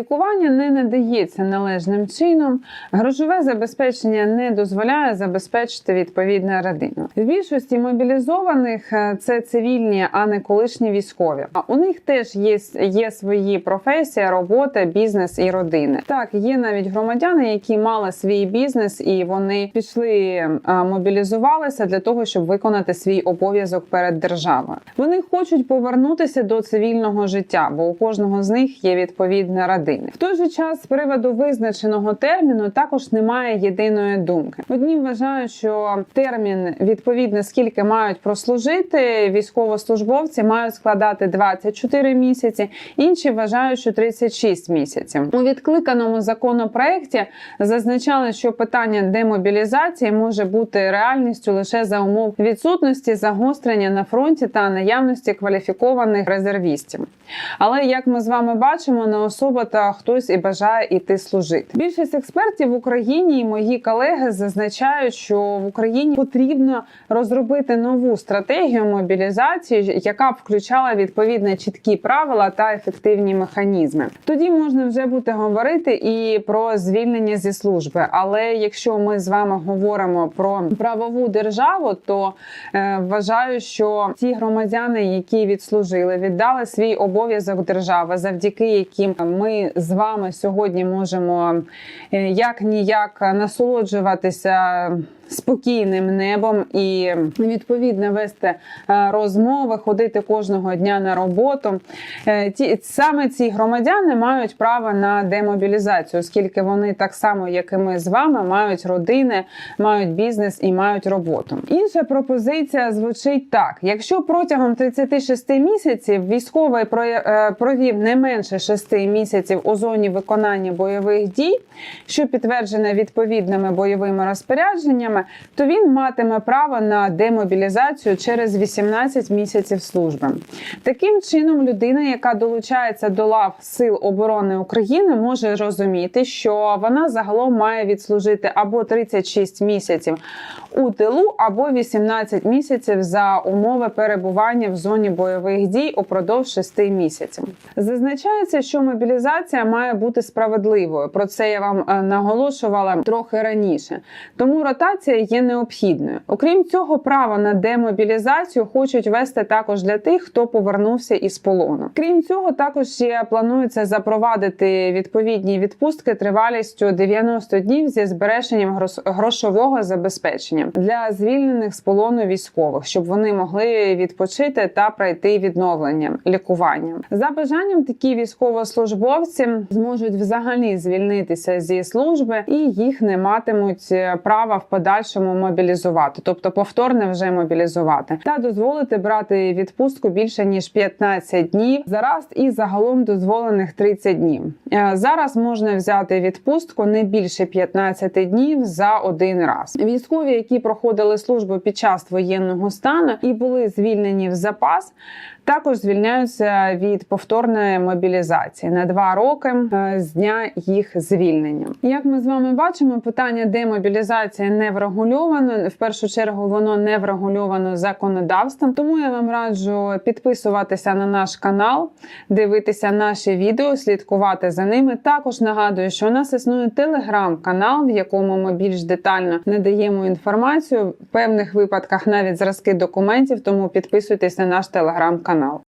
Лікування не надається належним чином, грошове забезпечення не дозволяє забезпечити відповідну родину. В більшості мобілізованих е, це цивільні, а не колишні військові. А у них теж є, є свої професії, робота, бізнес і родини. Так, є навіть громадяни, які мали свій бізнес і вони пішли мобілізувалися для того, щоб виконати свій обов'язок перед державою. Вони хочуть повернутися до цивільного життя, бо у кожного з них є відповідна родина. В той же час з приводу визначеного терміну також немає єдиної думки. Одні вважають, що термін відповідно скільки мають прослужити військовослужбовці, мають складати 24 місяці. Інші вважають, що 36 місяців. У відкликаному законопроекті зазначали, що питання демобілізації може бути реальністю лише за умов відсутності загострення на фронті та наявності кваліфікованих резервістів. Але як ми з вами бачимо, не особа та хтось і бажає іти служити. Більшість експертів в Україні і мої колеги зазначають, що в Україні потрібно розробити нову стратегію мобілізації, яка б включала відповідно чіткі правила та ефективні механізми. Тоді можна вже буде говорити і про звільнення зі служби. Але якщо ми з вами говоримо про правову державу, то е, вважаю, що ті громадяни, які відслужили, віддали свій обов'язок держави, завдяки яким ми з вами сьогодні можемо е, як ніяк насолоджуватися. Спокійним небом і відповідно вести е, розмови, ходити кожного дня на роботу. Е, Ті саме ці громадяни мають право на демобілізацію, оскільки вони так само, як і ми з вами, мають родини, мають бізнес і мають роботу. Інша пропозиція звучить так: якщо протягом 36 місяців військовий е, провів не менше 6 місяців у зоні виконання бойових дій, що підтверджено відповідними бойовими розпорядженнями, то він матиме право на демобілізацію через 18 місяців служби. Таким чином, людина, яка долучається до лав Сил оборони України, може розуміти, що вона загалом має відслужити або 36 місяців у тилу, або 18 місяців за умови перебування в зоні бойових дій упродовж 6 місяців. Зазначається, що мобілізація має бути справедливою. Про це я вам е, наголошувала трохи раніше. Тому ротація є необхідною. Окрім цього, право на демобілізацію хочуть вести також для тих, хто повернувся із полону. Крім цього, також ще планується запровадити відповідні відпустки тривалістю 90 днів зі збереженням грошового забезпечення для звільнених з полону військових, щоб вони могли відпочити та пройти відновлення лікування. За бажанням такі військовослужбовці зможуть взагалі звільнитися зі служби і їх не матимуть е, права в подальшому мобілізувати, тобто повторно вже мобілізувати, та дозволити брати відпустку більше ніж 15 днів зараз і загалом дозволених 30 днів. Е, Зараз можна взяти відпустку не більше 15 днів за один раз. Військові, які проходили службу під час воєнного стану і були звільнені в запас. Також звільняються від повторної мобілізації на два роки е, з дня їх звільнення. Як ми з вами бачимо, питання демобілізації не врегульовано. В першу чергу воно не врегульовано законодавством. Тому я вам раджу підписуватися на наш канал, дивитися наші відео, слідкувати за ними. Також нагадую, що у нас існує телеграм-канал, в якому ми більш детально надаємо інформацію в певних випадках навіть зразки документів. Тому підписуйтесь на наш телеграм-канал.